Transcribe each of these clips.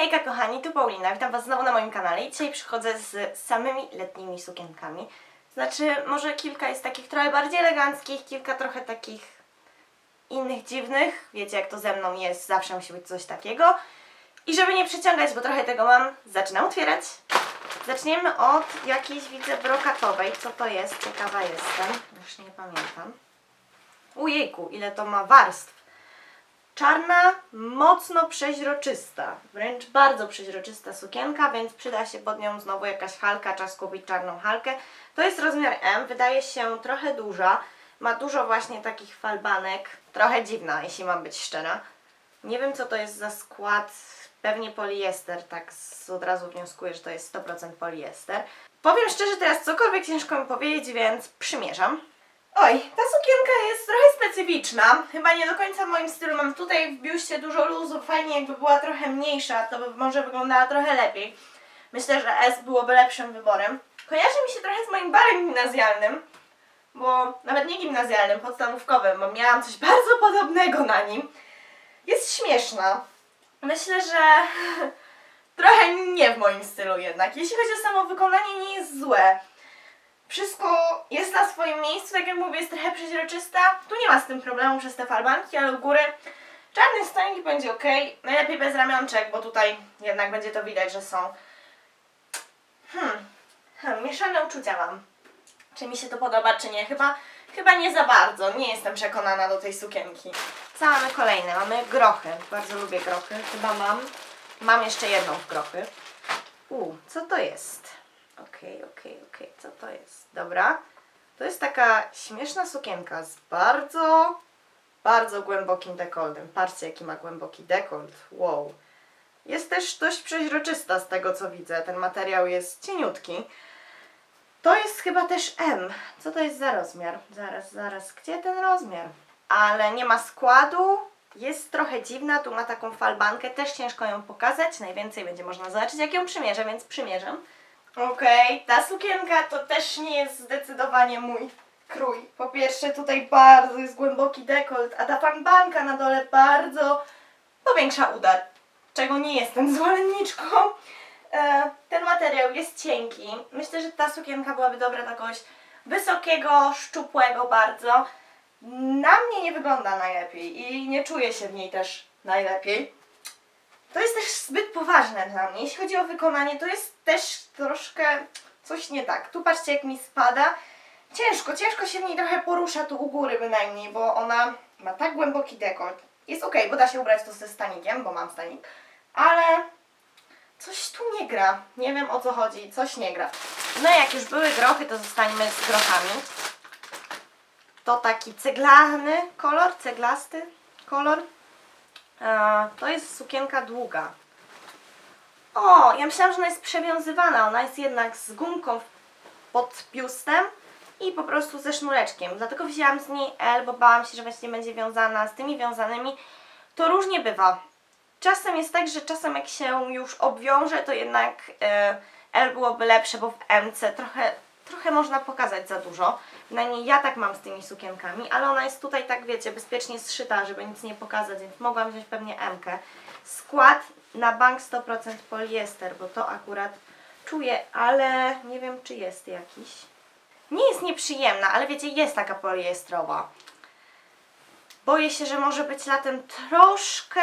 Hejka kochani, tu Paulina, witam Was znowu na moim kanale i dzisiaj przychodzę z samymi letnimi sukienkami. Znaczy, może kilka jest takich trochę bardziej eleganckich, kilka trochę takich innych dziwnych. Wiecie jak to ze mną jest, zawsze musi być coś takiego. I żeby nie przeciągać, bo trochę tego mam, zaczynam otwierać. Zaczniemy od jakiejś, widzę, brokatowej. Co to jest? Ciekawa jestem. Już nie pamiętam. Ujejku, ile to ma warstw. Czarna, mocno przeźroczysta, wręcz bardzo przeźroczysta sukienka, więc przyda się pod nią znowu jakaś halka, czas kupić czarną halkę. To jest rozmiar M, wydaje się trochę duża, ma dużo właśnie takich falbanek, trochę dziwna, jeśli mam być szczera. Nie wiem co to jest za skład, pewnie poliester, tak z, od razu wnioskuję, że to jest 100% poliester. Powiem szczerze, teraz cokolwiek ciężko mi powiedzieć, więc przymierzam. Oj, ta sukienka jest trochę specyficzna. Chyba nie do końca w moim stylu. Mam tutaj w biuście dużo luzu. Fajnie jakby była trochę mniejsza, to by może wyglądała trochę lepiej. Myślę, że S byłoby lepszym wyborem. Kojarzy mi się trochę z moim barem gimnazjalnym, bo nawet nie gimnazjalnym, podstawówkowym, bo miałam coś bardzo podobnego na nim. Jest śmieszna. Myślę, że trochę nie w moim stylu jednak. Jeśli chodzi o samo wykonanie, nie jest złe. Wszystko jest na swoim miejscu, tak jak mówię, jest trochę przeźroczysta. Tu nie ma z tym problemu przez te falbanki, ale u góry czarny stanik będzie ok. Najlepiej bez ramionczek, bo tutaj jednak będzie to widać, że są. Hmm, hmm mieszane uczucia mam. Czy mi się to podoba, czy nie? Chyba, chyba nie za bardzo. Nie jestem przekonana do tej sukienki. Co mamy kolejne? Mamy grochy. Bardzo lubię grochy. Chyba mam. Mam jeszcze jedną w grochy. U, co to jest? Okej, okej, okej, co to jest? Dobra. To jest taka śmieszna sukienka z bardzo, bardzo głębokim dekoltem. Patrzcie, jaki ma głęboki dekolt. Wow. Jest też dość przeźroczysta z tego, co widzę. Ten materiał jest cieniutki. To jest chyba też M. Co to jest za rozmiar? Zaraz, zaraz. Gdzie ten rozmiar? Ale nie ma składu. Jest trochę dziwna. Tu ma taką falbankę. Też ciężko ją pokazać. Najwięcej będzie można zobaczyć, jak ją przymierzę, więc przymierzam. Okej, ta sukienka to też nie jest zdecydowanie mój krój. Po pierwsze tutaj bardzo jest głęboki dekolt, a ta falbanka na dole bardzo powiększa udar, czego nie jestem zwolenniczką. E, ten materiał jest cienki. Myślę, że ta sukienka byłaby dobra dla kogoś wysokiego, szczupłego bardzo. Na mnie nie wygląda najlepiej i nie czuję się w niej też najlepiej. To jest też zbyt poważne dla mnie. Jeśli chodzi o wykonanie, to jest też troszkę coś nie tak. Tu patrzcie, jak mi spada. Ciężko, ciężko się w niej trochę porusza tu u góry bynajmniej, bo ona ma tak głęboki dekolt. Jest ok, bo da się ubrać to ze stanikiem, bo mam stanik, ale coś tu nie gra. Nie wiem o co chodzi, coś nie gra. No jak już były grochy, to zostańmy z grochami. To taki ceglany kolor, ceglasty kolor. E, To jest sukienka długa. O, ja myślałam, że ona jest przewiązywana. Ona jest jednak z gumką pod biustem i po prostu ze sznureczkiem. Dlatego wzięłam z niej L, bo bałam się, że właśnie będzie wiązana z tymi wiązanymi. To różnie bywa. Czasem jest tak, że czasem jak się już obwiąże, to jednak e, L byłoby lepsze, bo w MC trochę, trochę można pokazać za dużo. Przynajmniej ja tak mam z tymi sukienkami, ale ona jest tutaj tak, wiecie, bezpiecznie zszyta, żeby nic nie pokazać, więc mogłam wziąć pewnie M. -kę. Skład na bank 100% poliester, bo to akurat czuję, ale nie wiem, czy jest jakiś. Nie jest nieprzyjemna, ale wiecie, jest taka poliestrowa. Boję się, że może być latem troszkę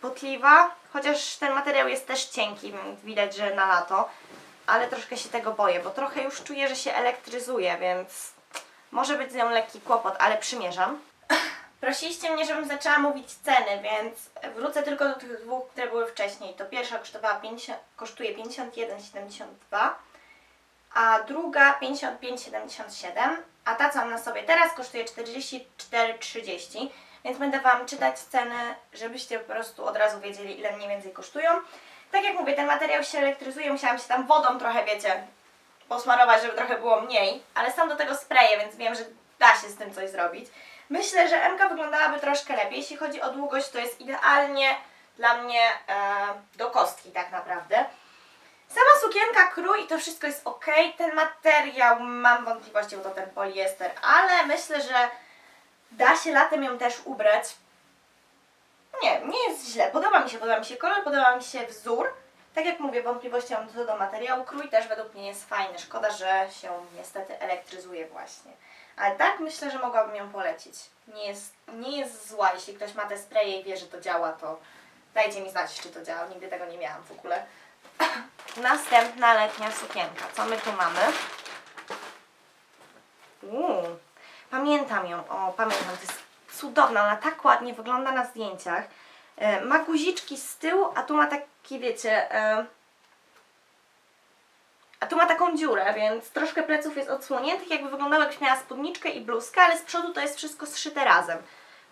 potliwa, chociaż ten materiał jest też cienki, więc widać, że na lato, ale troszkę się tego boję, bo trochę już czuję, że się elektryzuje, więc może być z nią lekki kłopot, ale przymierzam. Prosiliście mnie, żebym zaczęła mówić ceny, więc wrócę tylko do tych dwóch, które były wcześniej. To pierwsza kosztowała 50, kosztuje 51,72, a druga 55,77, a ta, co mam na sobie teraz, kosztuje 44,30, więc będę Wam czytać ceny, żebyście po prostu od razu wiedzieli, ile mniej więcej kosztują. Tak jak mówię, ten materiał się elektryzuje, musiałam się tam wodą trochę, wiecie, posmarować, żeby trochę było mniej, ale są do tego spreje, więc wiem, że da się z tym coś zrobić. Myślę, że MK wyglądałaby troszkę lepiej. Jeśli chodzi o długość, to jest idealnie dla mnie e, do kostki tak naprawdę. Sama sukienka, krój i to wszystko jest ok. Ten materiał mam wątpliwości, bo to ten poliester, ale myślę, że da się latem ją też ubrać. Nie, nie jest źle. Podoba mi się, podoba mi się kolor, podoba mi się wzór. Tak jak mówię, wątpliwości mam co do materiału. Krój też według mnie jest fajny. Szkoda, że się niestety elektryzuje właśnie. Ale tak myślę, że mogłabym ją polecić. Nie jest, nie jest zła. Jeśli ktoś ma te spraye i wie, że to działa, to dajcie mi znać, czy to działa. Nigdy tego nie miałam w ogóle. Następna letnia sukienka. Co my tu mamy? Uuu, pamiętam ją, o pamiętam, to jest cudowna, ona tak ładnie wygląda na zdjęciach. E, ma guziczki z tyłu, a tu ma taki, wiecie, e, a tu ma taką dziurę, więc troszkę pleców jest odsłoniętych, jakby wyglądało jakbyś miała spódniczkę i bluzkę, ale z przodu to jest wszystko zszyte razem.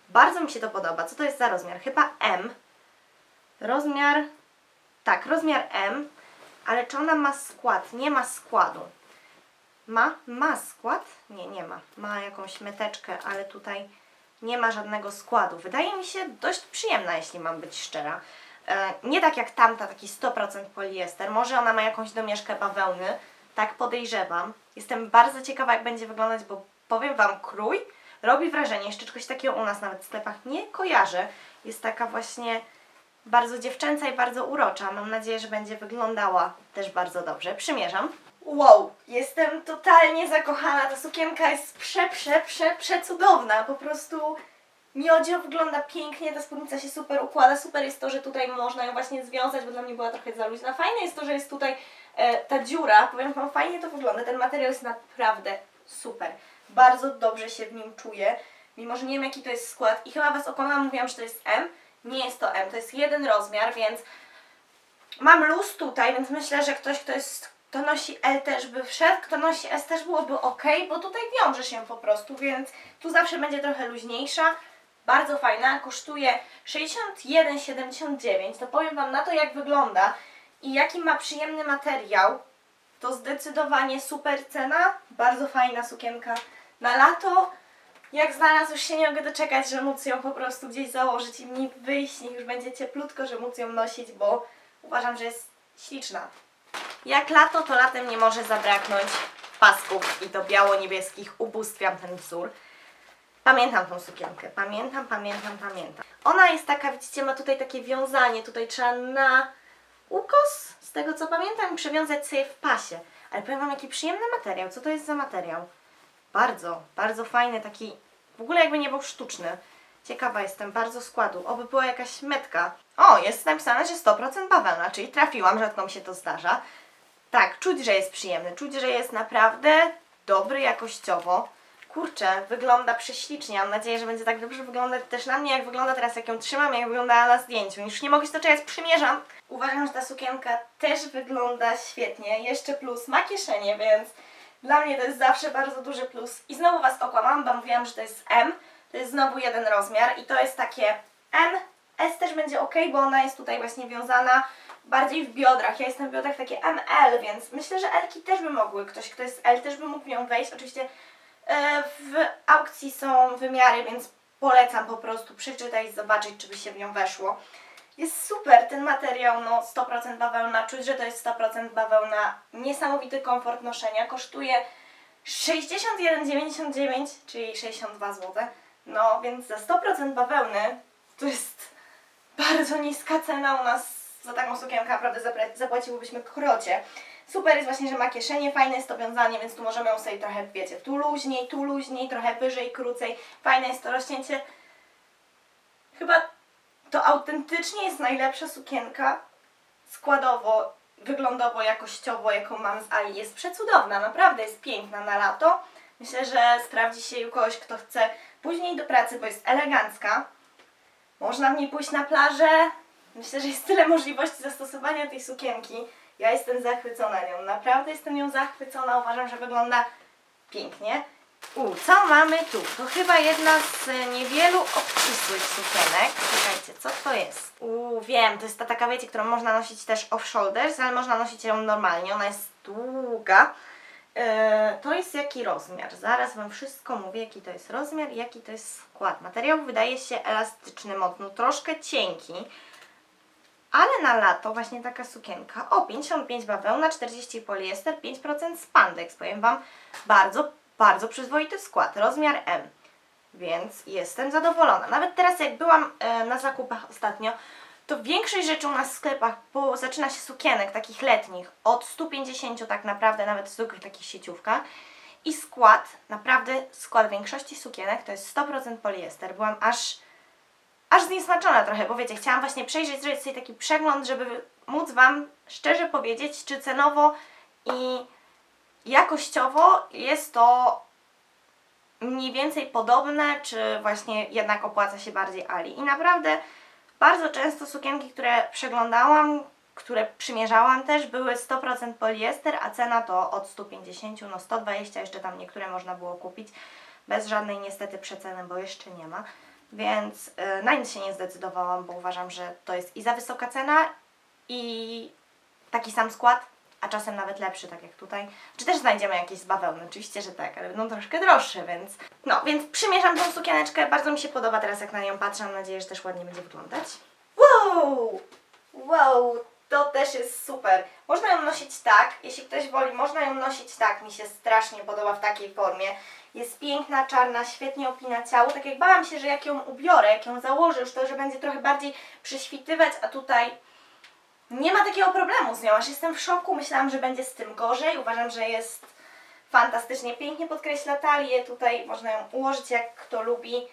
Bardzo mi się to podoba. Co to jest za rozmiar? Chyba M. Rozmiar, tak, rozmiar M, ale czy ona ma skład? Nie ma składu. Ma? Ma skład? Nie, nie ma. Ma jakąś meteczkę, ale tutaj nie ma żadnego składu. Wydaje mi się dość przyjemna, jeśli mam być szczera. E, nie tak jak tamta, taki 100% poliester. Może ona ma jakąś domieszkę bawełny. Tak podejrzewam. Jestem bardzo ciekawa, jak będzie wyglądać, bo powiem Wam, krój robi wrażenie. Jeszcze czegoś takiego u nas nawet w sklepach nie kojarzę. Jest taka właśnie bardzo dziewczęca i bardzo urocza. Mam nadzieję, że będzie wyglądała też bardzo dobrze. Przymierzam. Wow, jestem totalnie zakochana. Ta sukienka jest prze, prze, prze, przecudowna. Po prostu miodzio wygląda pięknie, ta spódnica się super układa. Super jest to, że tutaj można ją właśnie związać, bo dla mnie była trochę za luźna. Fajne jest to, że jest tutaj e, ta dziura. Powiem Wam, fajnie to wygląda. Ten materiał jest naprawdę super. Bardzo dobrze się w nim czuję. Mimo, że nie wiem jaki to jest skład i chyba Was okłamałam, mówiłam, że to jest M. Nie jest to M, to jest jeden rozmiar, więc mam luz tutaj, więc myślę, że ktoś, kto jest, kto nosi L też by wszedł, kto nosi S też byłoby ok, bo tutaj wiąże się po prostu, więc tu zawsze będzie trochę luźniejsza. Bardzo fajna, kosztuje 61,79. To powiem Wam na to, jak wygląda i jaki ma przyjemny materiał. To zdecydowanie super cena, bardzo fajna sukienka na lato. Jak znalazł, już się nie mogę doczekać, że móc ją po prostu gdzieś założyć i mi wyjść, niech już będzie cieplutko, że móc ją nosić, bo uważam, że jest śliczna. Jak lato, to latem nie może zabraknąć pasków i to biało-niebieskich. Ubóstwiam ten wzór. Pamiętam tą sukienkę. Pamiętam, pamiętam, pamiętam. Ona jest taka, widzicie, ma tutaj takie wiązanie. Tutaj trzeba na ukos, z tego co pamiętam, przewiązać sobie w pasie. Ale powiem Wam, jaki przyjemny materiał. Co to jest za materiał? Bardzo, bardzo fajny, taki w ogóle jakby nie był sztuczny. Ciekawa jestem, bardzo składu. Oby była jakaś metka. O, jest napisane, że 100% bawełna, czyli trafiłam, rzadko mi się to zdarza. Tak, czuć, że jest przyjemny, czuć, że jest naprawdę dobry jakościowo. Kurczę, wygląda prześlicznie. Mam nadzieję, że będzie tak dobrze wyglądać też na mnie, jak wygląda teraz, jak ją trzymam, jak wyglądała na zdjęciu. Już nie mogę się doczekać, przymierzam. Uważam, że ta sukienka też wygląda świetnie. Jeszcze plus ma kieszenie, więc dla mnie to jest zawsze bardzo duży plus. I znowu Was okłamam, bo mówiłam, że to jest M. To jest znowu jeden rozmiar i to jest takie M. S też będzie ok, bo ona jest tutaj właśnie wiązana bardziej w biodrach. Ja jestem w biodrach takie ML, więc myślę, że L-ki też by mogły. Ktoś, kto jest L, też by mógł w nią wejść. Oczywiście e, w aukcji są wymiary, więc polecam po prostu przeczytać, zobaczyć, czy by się w nią weszło. Jest super ten materiał, no 100% bawełna, czuć, że to jest 100% bawełna, niesamowity komfort noszenia, kosztuje 61,99, czyli 62 zł, no więc za 100% bawełny to jest bardzo niska cena u nas za taką sukienkę, naprawdę zapłaciłybyśmy krocie. Super jest właśnie, że ma kieszenie, fajne jest to wiązanie, więc tu możemy ją sobie trochę, wiecie, tu luźniej, tu luźniej, trochę wyżej, krócej. Fajne jest to rozcięcie. Chyba to autentycznie jest najlepsza sukienka składowo, wyglądowo, jakościowo, jaką mam z Ali. Jest przecudowna, naprawdę jest piękna na lato. Myślę, że sprawdzi się u kogoś, kto chce później do pracy, bo jest elegancka. Można w niej pójść na plażę. Myślę, że jest tyle możliwości zastosowania tej sukienki. Ja jestem zachwycona nią, naprawdę jestem nią zachwycona. Uważam, że wygląda pięknie. U, co mamy tu? To chyba jedna z e, niewielu obcisłych sukienek. Czekajcie, co to jest? U, wiem, to jest ta taka, wiecie, którą można nosić też off shoulders, ale można nosić ją normalnie. Ona jest długa. E, to jest jaki rozmiar? Zaraz Wam wszystko mówię, jaki to jest rozmiar i jaki to jest skład. Materiał wydaje się elastyczny, mocno, troszkę cienki. Ale na lato właśnie taka sukienka. O, 55 bawełna, 40 poliester, 5% spandex. Powiem Wam, bardzo, bardzo przyzwoity skład. Rozmiar M. więc jestem zadowolona. Nawet teraz jak byłam e, na zakupach ostatnio, to większość rzeczy u nas w sklepach bo zaczyna się sukienek takich letnich od 150 tak naprawdę, nawet w zwykłych takich sieciówkach. I skład, naprawdę skład większości sukienek to jest 100% poliester. Byłam aż, aż zniesmaczona trochę, bo wiecie, chciałam właśnie przejrzeć, zrobić sobie taki przegląd, żeby móc Wam szczerze powiedzieć, czy cenowo i jakościowo jest to mniej więcej podobne, czy właśnie jednak opłaca się bardziej Ali. I naprawdę bardzo często sukienki, które przeglądałam, które przymierzałam też, były 100% poliester, a cena to od 150, no 120, jeszcze tam niektóre można było kupić bez żadnej niestety przeceny, bo jeszcze nie ma. Więc y, na nic się nie zdecydowałam, bo uważam, że to jest i za wysoka cena, i taki sam skład, a czasem nawet lepszy, tak jak tutaj. Czy też znajdziemy jakieś z bawełny? Oczywiście, że tak, ale będą troszkę droższe, więc... No, więc przymierzam tą sukieneczkę, bardzo mi się podoba teraz, jak na nią patrzę, mam nadzieję, że też ładnie będzie wyglądać. Wow! Wow, to też jest super. Można ją nosić tak, jeśli ktoś woli, można ją nosić tak, mi się strasznie podoba w takiej formie. Jest piękna, czarna, świetnie opina ciało. Tak jak bałam się, że jak ją ubiorę, jak ją założę, już to, że będzie trochę bardziej prześwitywać, a tutaj nie ma takiego problemu z nią, aż jestem w szoku. Myślałam, że będzie z tym gorzej. Uważam, że jest fantastycznie, pięknie podkreśla talię. Tutaj można ją ułożyć jak kto lubi.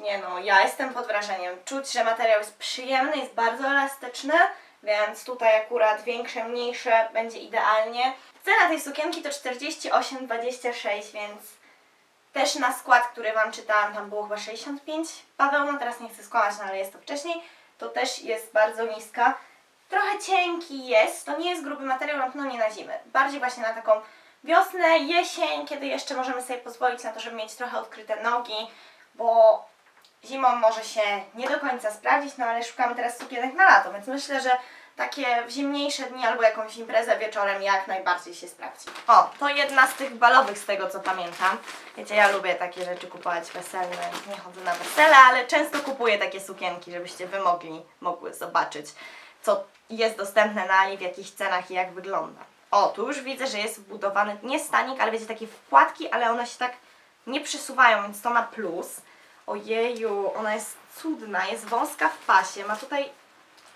Nie no, ja jestem pod wrażeniem. Czuć, że materiał jest przyjemny, jest bardzo elastyczny, więc tutaj akurat większe, mniejsze będzie idealnie. Cena tej sukienki to 48,26, więc też na skład, który Wam czytałam, tam było chyba 65 bawełna, teraz nie chcę skłamać, no ale jest to wcześniej, to też jest bardzo niska. Trochę cienki jest, to nie jest gruby materiał, na pewno nie na zimę. Bardziej właśnie na taką wiosnę, jesień, kiedy jeszcze możemy sobie pozwolić na to, żeby mieć trochę odkryte nogi, bo zimą może się nie do końca sprawdzić, no ale szukamy teraz sukienek na lato, więc myślę, że takie w zimniejsze dni albo jakąś imprezę wieczorem jak najbardziej się sprawdzi. O, to jedna z tych balowych z tego co pamiętam. Wiecie, ja lubię takie rzeczy kupować weselne, nie chodzę na wesele, ale często kupuję takie sukienki, żebyście wy mogli, mogły zobaczyć, co jest dostępne na Ali, w jakich cenach i jak wygląda. O, tu już widzę, że jest wbudowany nie stanik, ale wiecie, takie wkładki, ale one się tak nie przesuwają, więc to na plus. Ojeju, ona jest cudna, jest wąska w pasie, ma tutaj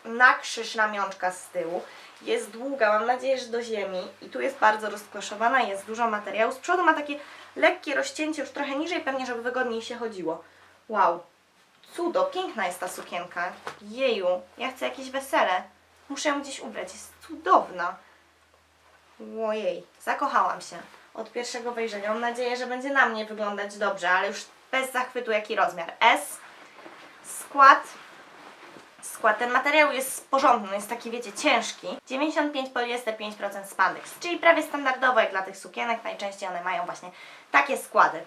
na krzyż ramionczka z tyłu. Jest długa, mam nadzieję, że do ziemi. I tu jest bardzo rozkoszowana, jest dużo materiału. Z przodu ma takie lekkie rozcięcie, już trochę niżej, pewnie, żeby wygodniej się chodziło. Wow, cudo, piękna jest ta sukienka. Jeju, ja chcę jakieś wesele. Muszę ją gdzieś ubrać, jest cudowna. Ojej, zakochałam się od pierwszego wejrzenia. Mam nadzieję, że będzie na mnie wyglądać dobrze, ale już bez zachwytu jaki rozmiar. S, skład skład. Ten materiał jest porządny, jest taki, wiecie, ciężki. 95 poliester, 5% spandex, czyli prawie standardowo jak dla tych sukienek. Najczęściej one mają właśnie takie składy.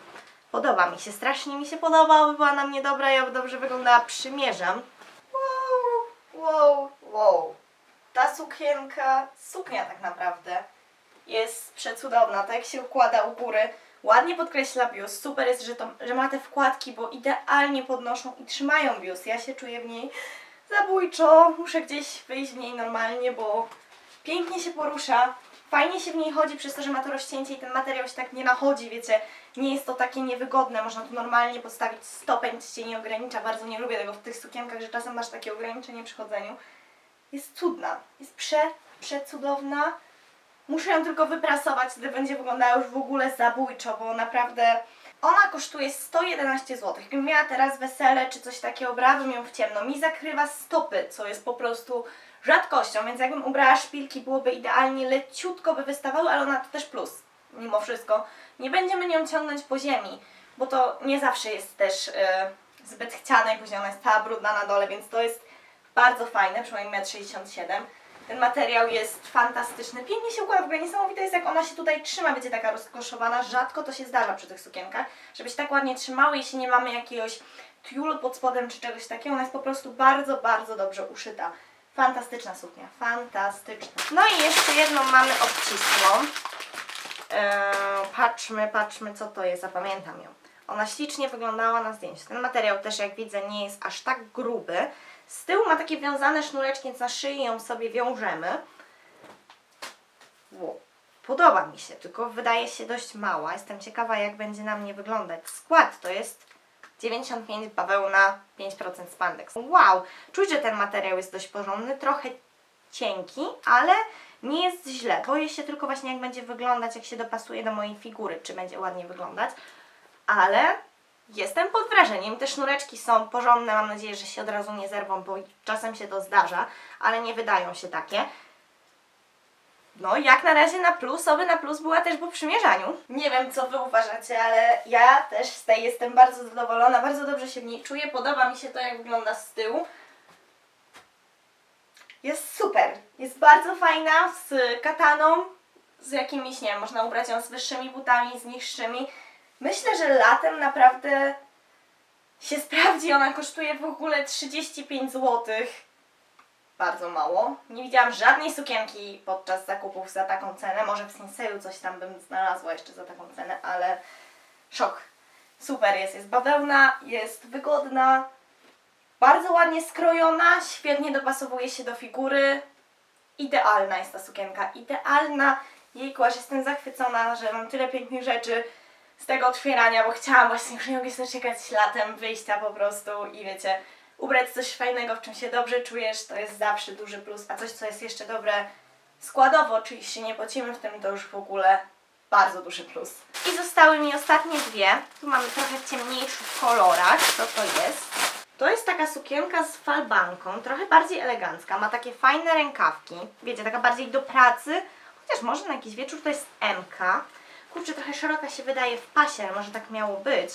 Podoba mi się, strasznie mi się podoba, oby była na mnie dobra i oby dobrze wyglądała. Przymierzam. Wow, wow, wow. Ta sukienka, suknia tak naprawdę, jest przecudowna. Tak jak się układa u góry, ładnie podkreśla biust. Super jest, że, to, że ma te wkładki, bo idealnie podnoszą i trzymają biust. Ja się czuję w niej zabójczo. Muszę gdzieś wyjść w niej normalnie, bo pięknie się porusza. Fajnie się w niej chodzi przez to, że ma to rozcięcie i ten materiał się tak nie nachodzi, wiecie. Nie jest to takie niewygodne, można tu normalnie postawić stopę, nic cię nie ogranicza. Bardzo nie lubię tego w tych sukienkach, że czasem masz takie ograniczenie przy chodzeniu. Jest cudna, jest prze, przecudowna. Muszę ją tylko wyprasować, wtedy będzie wyglądała już w ogóle zabójczo, bo naprawdę ona kosztuje 111 zł. Gdybym miała teraz wesele czy coś takiego, brałabym ją w ciemno. Mi zakrywa stopy, co jest po prostu rzadkością, więc jakbym ubrała szpilki, byłoby idealnie, leciutko by wystawały, ale ona to też plus, mimo wszystko. Nie będziemy nią ciągnąć po ziemi, bo to nie zawsze jest też e, zbyt chciane i później ona jest cała brudna na dole, więc to jest bardzo fajne, przynajmniej 1,67 m. Ten materiał jest fantastyczny, pięknie się układa, w ogóle niesamowite jest jak ona się tutaj trzyma, wiecie, taka rozkoszowana, rzadko to się zdarza przy tych sukienkach, żeby się tak ładnie trzymały, jeśli nie mamy jakiegoś tiulu pod spodem czy czegoś takiego, ona jest po prostu bardzo, bardzo dobrze uszyta. Fantastyczna suknia, fantastyczna. No i jeszcze jedną mamy obcisłą. Eee, patrzmy, patrzmy co to jest, zapamiętam ją. Ona ślicznie wyglądała na zdjęciu. Ten materiał też jak widzę nie jest aż tak gruby. Z tyłu ma takie wiązane sznureczki, więc na szyi ją sobie wiążemy. Wow. Podoba mi się, tylko wydaje się dość mała. Jestem ciekawa, jak będzie na mnie wyglądać. Skład to jest 95 bawełna, 5% spandex. Wow! Czuć, że ten materiał jest dość porządny, trochę cienki, ale nie jest źle. Boję się tylko właśnie, jak będzie wyglądać, jak się dopasuje do mojej figury, czy będzie ładnie wyglądać. Ale jestem pod wrażeniem. Te sznureczki są porządne, mam nadzieję, że się od razu nie zerwą, bo czasem się to zdarza, ale nie wydają się takie. No, jak na razie na plus, oby na plus była też po przymierzaniu. Nie wiem, co Wy uważacie, ale ja też z tej jestem bardzo zadowolona, bardzo dobrze się w niej czuję, podoba mi się to, jak wygląda z tyłu. Jest super, jest bardzo fajna, z kataną, z jakimiś, nie wiem, można ubrać ją z wyższymi butami, z niższymi. Myślę, że latem naprawdę się sprawdzi, ona kosztuje w ogóle 35 złotych bardzo mało. Nie widziałam żadnej sukienki podczas zakupów za taką cenę. Może w Sinseju coś tam bym znalazła jeszcze za taką cenę, ale szok. Super jest, jest bawełna, jest wygodna, bardzo ładnie skrojona, świetnie dopasowuje się do figury. Idealna jest ta sukienka, idealna. Jejku, aż jestem zachwycona, że mam tyle pięknych rzeczy z tego otwierania, bo chciałam właśnie, już nie mogę się doczekać latem wyjścia po prostu i wiecie, ubrać coś fajnego, w czym się dobrze czujesz, to jest zawsze duży plus, a coś, co jest jeszcze dobre składowo, czyli się nie pocimy w tym, to już w ogóle bardzo duży plus. I zostały mi ostatnie dwie. Tu mamy trochę w ciemniejszych kolorach. Co to jest? To jest taka sukienka z falbanką, trochę bardziej elegancka. Ma takie fajne rękawki. Wiecie, taka bardziej do pracy. Chociaż może na jakiś wieczór to jest MK. Kurczę, trochę szeroka się wydaje w pasie, ale może tak miało być.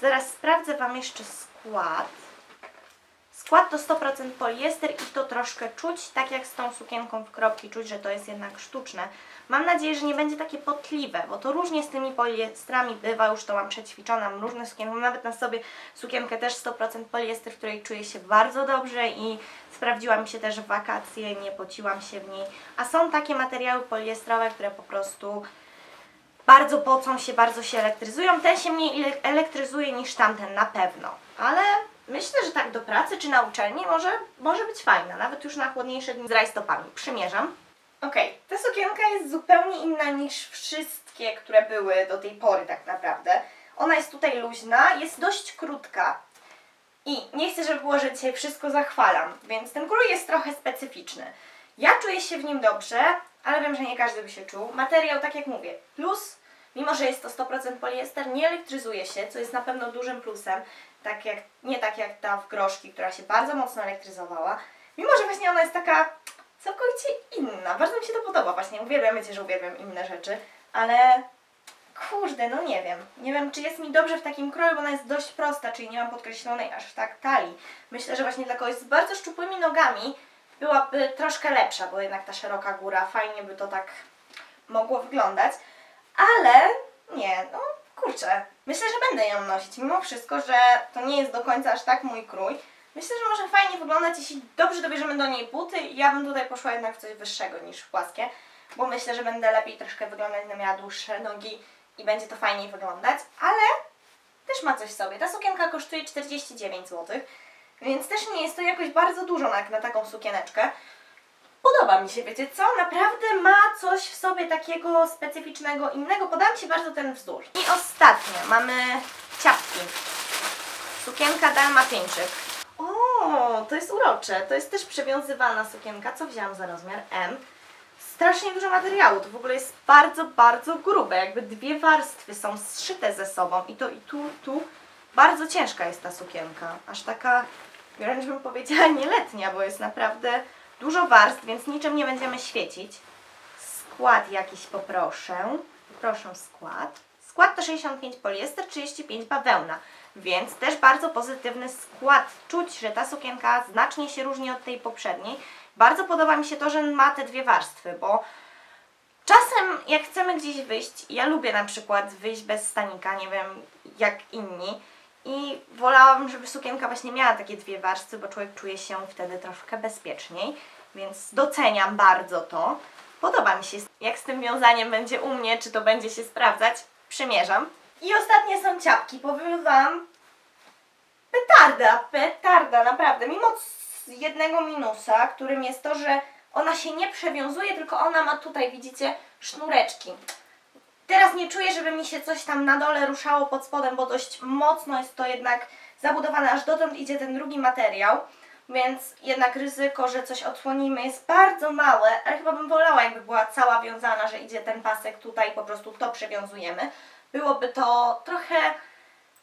Zaraz sprawdzę Wam jeszcze skład. Skład to 100% poliester i to troszkę czuć, tak jak z tą sukienką w kropki, czuć, że to jest jednak sztuczne. Mam nadzieję, że nie będzie takie potliwe, bo to różnie z tymi poliestrami bywa, już to mam przećwiczone, mam różne sukienki, mam nawet na sobie sukienkę też 100% poliester, w której czuję się bardzo dobrze i sprawdziła mi się też w wakacje, nie pociłam się w niej. A są takie materiały poliestrowe, które po prostu bardzo pocą się, bardzo się elektryzują. Ten się mniej ele- elektryzuje niż tamten na pewno, ale myślę, że tak do pracy czy na uczelni może, może być fajna, nawet już na chłodniejsze dni z rajstopami. Przymierzam. Okej, ta sukienka jest zupełnie inna niż wszystkie, które były do tej pory tak naprawdę. Ona jest tutaj luźna, jest dość krótka. I nie chcę, żeby było, że dzisiaj wszystko zachwalam, więc ten krój jest trochę specyficzny. Ja czuję się w nim dobrze, ale wiem, że nie każdy by się czuł. Materiał, tak jak mówię, plus, mimo że jest to 100% poliester, nie elektryzuje się, co jest na pewno dużym plusem. Tak jak, nie tak jak ta w groszki, która się bardzo mocno elektryzowała. Mimo, że właśnie ona jest taka całkowicie inna. Bardzo mi się to podoba właśnie. Uwielbiam, wiecie, że uwielbiam inne rzeczy, ale kurde, no nie wiem. Nie wiem, czy jest mi dobrze w takim kroju, bo ona jest dość prosta, czyli nie mam podkreślonej aż tak talii. Myślę, że właśnie dla kogoś z bardzo szczupłymi nogami byłaby troszkę lepsza, bo jednak ta szeroka góra, fajnie by to tak mogło wyglądać. Ale nie, no kurczę, myślę, że będę ją nosić, mimo wszystko, że to nie jest do końca aż tak mój krój. Myślę, że może fajnie wyglądać, jeśli dobrze dobierzemy do niej buty. Ja bym tutaj poszła jednak w coś wyższego niż płaskie, bo myślę, że będę lepiej troszkę wyglądać, będę miała dłuższe nogi i będzie to fajniej wyglądać, ale też ma coś w sobie. Ta sukienka kosztuje 49 zł, więc też nie jest to jakoś bardzo dużo jak na taką sukieneczkę. Podoba mi się, wiecie co? Naprawdę ma coś w sobie takiego specyficznego, innego. Podoba mi się bardzo ten wzór. I ostatnie, mamy ciapki. Sukienka dalmatyńczyk. O, to jest urocze. To jest też przewiązywana sukienka. Co wzięłam za rozmiar? M. Strasznie dużo materiału. To w ogóle jest bardzo, bardzo grube. Jakby dwie warstwy są zszyte ze sobą. I to i tu, tu. Bardzo ciężka jest ta sukienka. Aż taka, wręcz bym powiedziała, nieletnia, bo jest naprawdę dużo warstw, więc niczym nie będziemy świecić. Skład jakiś poproszę. Proszę skład. Skład to 65 poliester, 35 bawełna, więc też bardzo pozytywny skład. Czuć, że ta sukienka znacznie się różni od tej poprzedniej. Bardzo podoba mi się to, że ma te dwie warstwy, bo czasem jak chcemy gdzieś wyjść, ja lubię na przykład wyjść bez stanika, nie wiem jak inni, i wolałabym, żeby sukienka właśnie miała takie dwie warstwy, bo człowiek czuje się wtedy troszkę bezpieczniej, więc doceniam bardzo to. Podoba mi się, jak z tym wiązaniem będzie u mnie, czy to będzie się sprawdzać. Przymierzam. I ostatnie są ciapki. Powiem Wam, petarda, petarda, naprawdę. Mimo jednego minusa, którym jest to, że ona się nie przewiązuje, tylko ona ma tutaj, widzicie, sznureczki. Teraz nie czuję, żeby mi się coś tam na dole ruszało pod spodem, bo dość mocno jest to jednak zabudowane, aż dotąd idzie ten drugi materiał, więc jednak ryzyko, że coś odsłonimy jest bardzo małe, ale chyba bym wolała, jakby była cała wiązana, że idzie ten pasek tutaj po prostu to przewiązujemy. Byłoby to trochę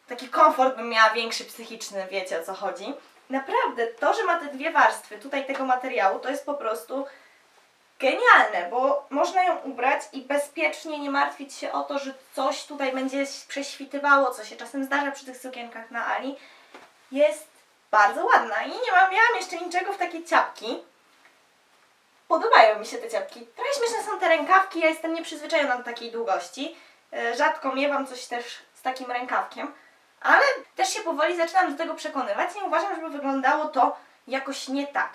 taki komfort bym miała większy psychiczny, wiecie o co chodzi. Naprawdę, to, że ma te dwie warstwy tutaj tego materiału, to jest po prostu genialne, bo można ją ubrać i bezpiecznie nie martwić się o to, że coś tutaj będzie prześwitywało, co się czasem zdarza przy tych sukienkach na Ali. Jest bardzo ładna i nie mam, miałam jeszcze niczego w takie ciapki. Podobają mi się te ciapki. Trochę śmieszne są te rękawki, ja jestem nieprzyzwyczajona do takiej długości. E, Rzadko miewam coś też z takim rękawkiem, ale też się powoli zaczynam do tego przekonywać i uważam, żeby wyglądało to jakoś nie tak.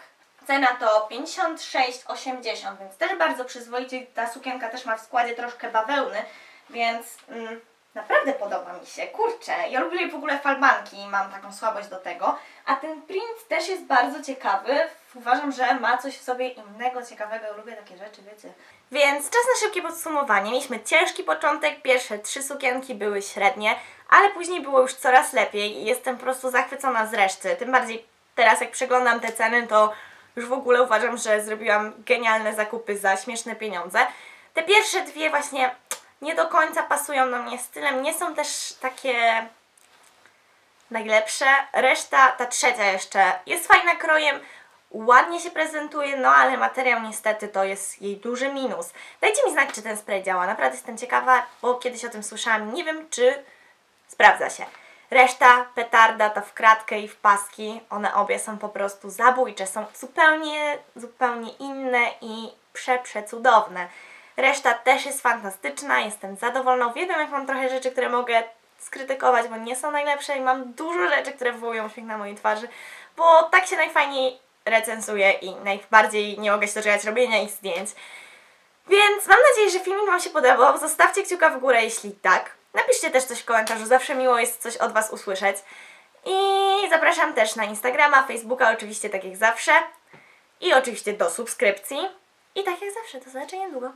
Cena to 56,80, więc też bardzo przyzwoicie. Ta sukienka też ma w składzie troszkę bawełny, więc mm, naprawdę podoba mi się. Kurczę, ja lubię w ogóle falbanki i mam taką słabość do tego. A ten print też jest bardzo ciekawy. Uważam, że ma coś w sobie innego, ciekawego. Lubię takie rzeczy, wiecie. Więc czas na szybkie podsumowanie. Mieliśmy ciężki początek, pierwsze trzy sukienki były średnie, ale później było już coraz lepiej i jestem po prostu zachwycona z reszty. Tym bardziej teraz jak przeglądam te ceny, to już w ogóle uważam, że zrobiłam genialne zakupy za śmieszne pieniądze. Te pierwsze dwie właśnie nie do końca pasują do mnie stylem, nie są też takie najlepsze. Reszta, ta trzecia jeszcze, jest fajna krojem, ładnie się prezentuje, no ale materiał niestety to jest jej duży minus. Dajcie mi znać, czy ten spray działa. Naprawdę jestem ciekawa, bo kiedyś o tym słyszałam. Nie wiem, czy sprawdza się. Reszta, petarda, to w kratkę i w paski, one obie są po prostu zabójcze, są zupełnie, zupełnie inne i prze, przecudowne. Reszta też jest fantastyczna, jestem zadowolona. Uwielbiam, jak mam trochę rzeczy, które mogę skrytykować, bo nie są najlepsze i mam dużo rzeczy, które wywołują uśmiech na mojej twarzy, bo tak się najfajniej recenzuje i najbardziej nie mogę się doczekać robienia ich zdjęć. Więc mam nadzieję, że filmik Wam się podobał. Zostawcie kciuka w górę, jeśli tak. Napiszcie też coś w komentarzu, zawsze miło jest coś od Was usłyszeć. I zapraszam też na Instagrama, Facebooka, oczywiście tak jak zawsze. I oczywiście do subskrypcji. I tak jak zawsze, do zobaczenia niedługo.